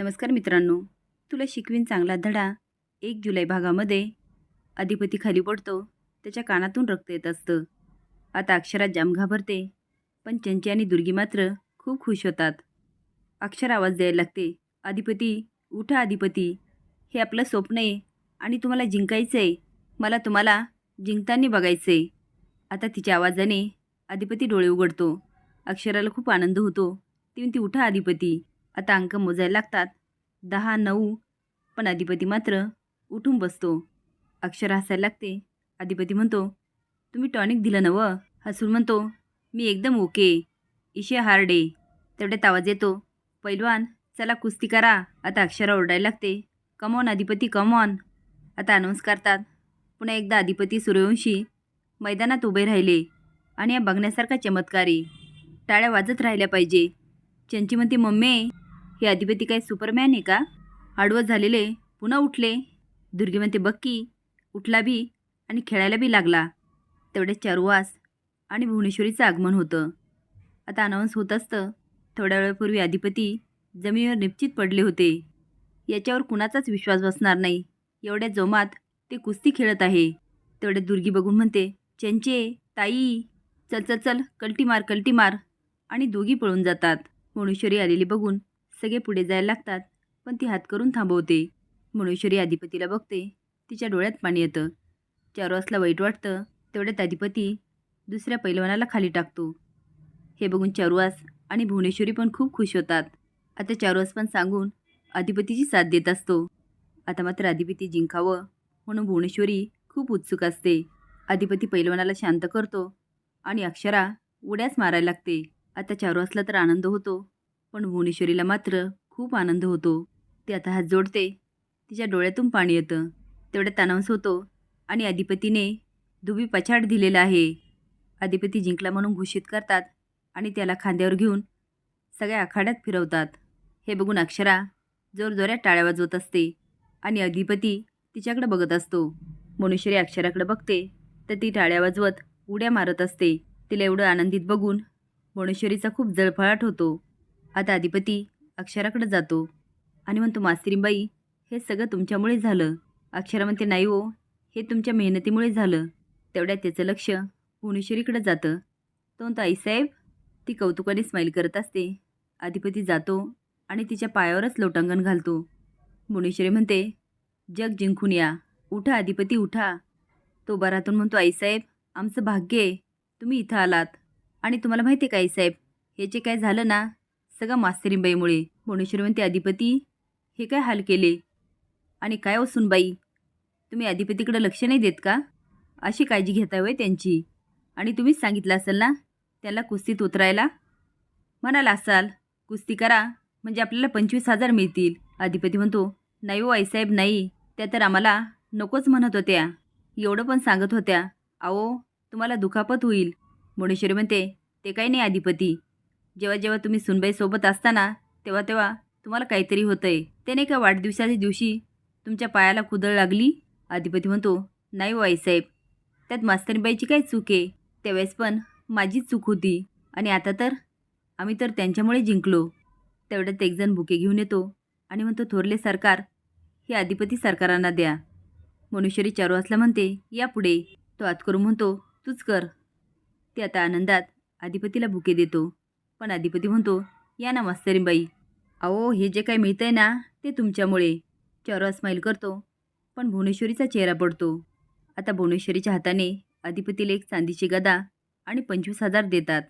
नमस्कार मित्रांनो. तुला शिकवीन चांगला धडा एक जुलै भागामध्ये अधिपती खाली पडतो. त्याच्या कानातून रक्त येत असतं. आता अक्षरात जाम घाबरते पण चंची आणि दुर्गी मात्र खूप खुश होतात. अक्षर आवाज द्यायला लागते अधिपती उठा अधिपती. हे आपलं स्वप्न आहे आणि तुम्हाला जिंकायचं आहे मला तुम्हाला जिंकताना बघायचं आहे आता तिच्या आवाजाने अधिपती डोळे उघडतो. अक्षराला खूप आनंद होतो. ती म्हणती उठा अधिपती. आता अंक मोजायला लागतात. दहा नऊ पण अधिपती मात्र उठून बसतो. अक्षर हसायला लागते. अधिपती म्हणतो तुम्ही टॉनिक दिलं नवं हसून म्हणतो मी एकदम ओके. इशे हार्ड तेवढ्यात आवाज येतो पैलवान चला कुस्ती करा. आता अक्षरा ओरडायला लागते come on Adhipati come on आता अनाऊन्स करतात पुन्हा एकदा अधिपती सूर्यवंशी मैदानात उभे राहिले आणि या बघण्यासारखा चमत्कारी. टाळ्या वाजत राहिल्या पाहिजे. चंची म्हणते मम्मी हे अधिपती काय सुपरमॅन आहे का? आडवत झालेले पुन्हा उठले. दुर्गी म्हणते बक्की उठला बी आणि खेळायला बी लागला. तेवढे चारवास आणि भुवनेश्वरीचं आगमन होतं. आता अनाऊन्स होत असतं थोड्या वेळापूर्वी अधिपती जमिनीवर निश्चित पडले होते. याच्यावर कुणाचाच विश्वास बसणार नाही. एवढ्या जोमात ते कुस्ती खेळत आहे. तेवढ्या दुर्गी बघून म्हणते चंचे ताई चल चल चल कल्टी मार कल्टी मार. आणि दोघी पळून जातात. भुवनेश्वरी आलेली बघून सगळे पुढे जायला लागतात पण ती हात करून थांबवते. भुवनेश्वरी अधिपतीला बघते. तिच्या डोळ्यात पाणी येतं. चारोसला वाईट वाटतं तेवढ्यात अधिपती दुसऱ्या पैलवानाला खाली टाकतो. हे बघून चारुवास आणि भुवनेश्वरी पण खूप खुश होतात. आता चारुवास पण सांगून अधिपतीची साथ देत असतो. आता मात्र अधिपती जिंकावं म्हणून भुवनेश्वरी खूप उत्सुक असते. अधिपती पैलवानाला शांत करतो आणि अक्षरा उड्याच मारायला लागते. आता चारुवासला तर आनंद होतो. पण भुवनेश्वरीला मात्र खूप आनंद होतो. ती आता हात जोडते. तिच्या डोळ्यातून पाणी येतं. तेवढ्यात अनाऊन्स होतो आणि अधिपतीने धुबी पछाड दिलेला आहे. अधिपती जिंकला म्हणून घोषित करतात आणि त्याला खांद्यावर घेऊन सगळ्या आखाड्यात फिरवतात. हे बघून अक्षरा जोरजोऱ्यात टाळ्या वाजवत असते आणि अधिपती तिच्याकडे बघत असतो. मनुष्यरी अक्षराकडे बघते तर ती टाळ्या वाजवत उड्या मारत असते. तिला एवढं आनंदित बघून मनुष्यरीचा खूप जळफळाट होतो. आता अधिपती अक्षराकडे जातो आणि म्हणतो मास्तरीबाई हे सगळं तुमच्यामुळे झालं. अक्षरा म्हणते नाही हो हे तुमच्या मेहनतीमुळे झालं. तेवढ्यात त्याचं लक्ष भुवनेश्वरीकडे जातं. तो म्हणतो आईसाहेब ती कौतुकाने स्माईल करत असते. अधिपती जातो आणि तिच्या पायावरच लोटांगण घालतो. भुवनेश्वरी म्हणते जग जिंकून या. उठा अधिपती उठा. तो बरातून म्हणतो आईसाहेब आमचं भाग्य आहे. तुम्ही इथं आलात. आणि तुम्हाला माहिती आहे का आईसाहेब हे जे काय झालं ना सगळं मास्तरींबाईमुळे. भुवनेश्वरी म्हणते अधिपती हे काय हाल केले? आणि काय हो सुनबाई तुम्ही अधिपतीकडे लक्ष नाही देत का? अशी काळजी घेता होय त्यांची. आणि तुम्हीच सांगितलं असेल ना त्याला कुस्तीत उतरायला? म्हणाला असाल कुस्ती करा म्हणजे आपल्याला पंचवीस हजार मिळतील. अधिपती म्हणतो नाही हो आईसाहेब नाही. त्या तर आम्हाला नकोच म्हणत होत्या. एवढं पण सांगत होत्या. अहो तुम्हाला दुखापत होईल. मुणेश्वरी म्हणते ते काही नाही अधिपती. जेव्हा जेव्हा तुम्ही सुनबाईसोबत असताना तेव्हा तेव्हा तुम्हाला काहीतरी होतंय. ते नाही का वाढदिवसाच्या दिवशी तुमच्या पायाला कुदळ लागली? अधिपती म्हणतो नाही हो आईसाहेब. त्यात मास्तरीबाईची काय चूक आहे? त्यावेळेस पण माझीच चूक होती. आणि आता तर आम्ही तर त्यांच्यामुळे जिंकलो. तेवढ्यात एकजण बुके घेऊन येतो आणि म्हणतो थोरले सरकार हे अधिपती सरकारांना द्या. मनुष्यरी चारुवासला म्हणते यापुढे तो आत करून म्हणतो तूच कर. ते आता आनंदात अधिपतीला बुके देतो. पण अधिपती म्हणतो या ना मास्तरीबाई अहो हे जे काही मिळतंय ना ते तुमच्यामुळे. चौरा स्माईल करतो पण भुवनेश्वरीचा चेहरा पडतो. आता भुवनेश्वरीच्या हाताने अधिपतीला एक चांदीची गदा आणि पंचवीस हजार देतात.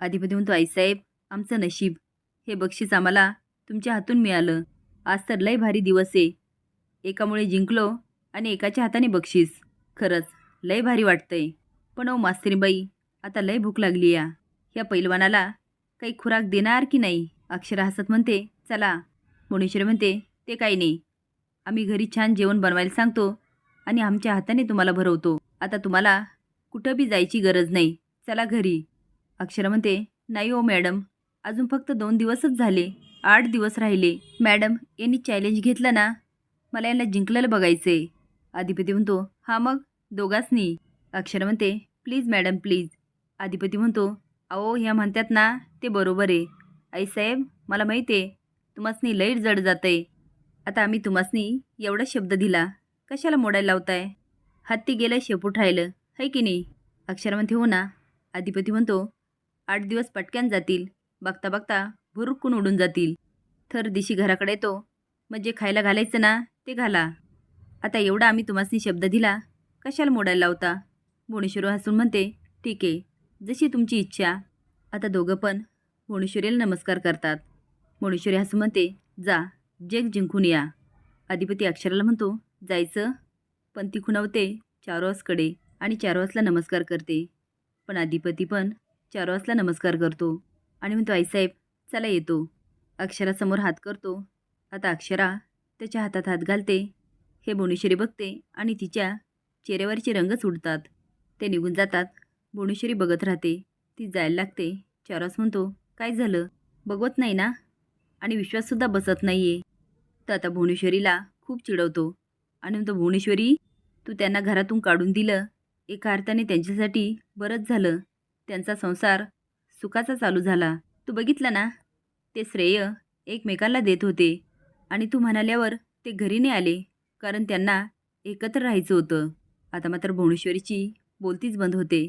अधिपती म्हणतो आईसाहेब आमचं नशीब. हे बक्षीस आम्हाला तुमच्या हातून मिळालं. आज तर लय भारी दिवस आहे. एकामुळे जिंकलो आणि एकाच्या हाताने बक्षीस. खरंच लय भारी वाटतंय. पण ओ मास्तरीबाई आता लय भूक लागली या. ह्या पैलवानाला काही खुराक देणार की नाही? अक्षरा हसत म्हणते चला. भुवनेश्वरी म्हणते ते काही नाही. आम्ही घरी छान जेवण बनवायला सांगतो आणि आमच्या हाताने तुम्हाला भरवतो. आता तुम्हाला कुठं बी जायची गरज नाही. चला घरी. अक्षरा म्हणते नाही ओ मॅडम. अजून फक्त दोन दिवसच झाले. आठ दिवस राहिले. मॅडम यांनी चॅलेंज घेतलं ना? मला यांना जिंकलेलं बघायचं आहे अधिपती म्हणतो हां मग? दोघांसनी. अक्षरा म्हणते प्लीज मॅडम प्लीज. अधिपती म्हणतो अहो ह्या म्हणतात ना ते बरोबर आहे. आईसाहेब मला माहीत आहे तुम्हासनी लईट जड जात आहे आता आम्ही तुम्हासनी एवढा शब्द दिला कशाला मोडायला लावताय? हत्ती गेलं शेपूट राहिलं है की नाही? अक्षर म्हणते हो ना अधिपती म्हणतो आठ दिवस पटक्यान जातील बघता बघता भुरुकून उडून जातील. थर दिशी घराकडे येतो मग जे खायला घालायचं ना ते घाला. आता एवढा आम्ही तुम्हासनी शब्द दिला कशाला मोडायला लावता? भुवनेश्वर हसून म्हणते ठीक आहे. जशी तुमची इच्छा. आता दोघं पण भुवनेश्वरीला नमस्कार करतात. मोणेश्वरी हसून म्हणते जा जग जिंकून या. अधिपती अक्षराला म्हणतो जायचं. पण ती खुणावते चारोसकडे आणि चारोसला नमस्कार करते. पण अधिपती पण चारोसला नमस्कार करतो आणि म्हणतो आईसाहेब चला येतो. अक्षरासमोर हात करतो. आता अक्षरा त्याच्या हातात हात घालते. हे भुवनेश्वरी बघते आणि तिच्या चेहऱ्यावरचे रंगच उडतात. ते निघून जातात. भुवनेश्वरी बघत राहते. ती जायला लागते. चारस म्हणतो काय झालं? बघवत नाही ना? आणि विश्वाससुद्धा बसत नाही आहे तर आता भुवनेश्वरीला खूप चिडवतो. आणि म्हणतो भुवनेश्वरी तू त्यांना घरातून काढून दिलं. एका अर्थाने त्यांच्यासाठी बरंच झालं. त्यांचा संसार सुखाचा चालू झाला. तू बघितलं ना? ते श्रेय एकमेकाला देत होते. आणि तू म्हणाल्यावर ते घरी नाही आले. कारण त्यांना एकत्र राहायचं होतं. आता मात्र भुवनेश्वरीची बोलतीच बंद होते.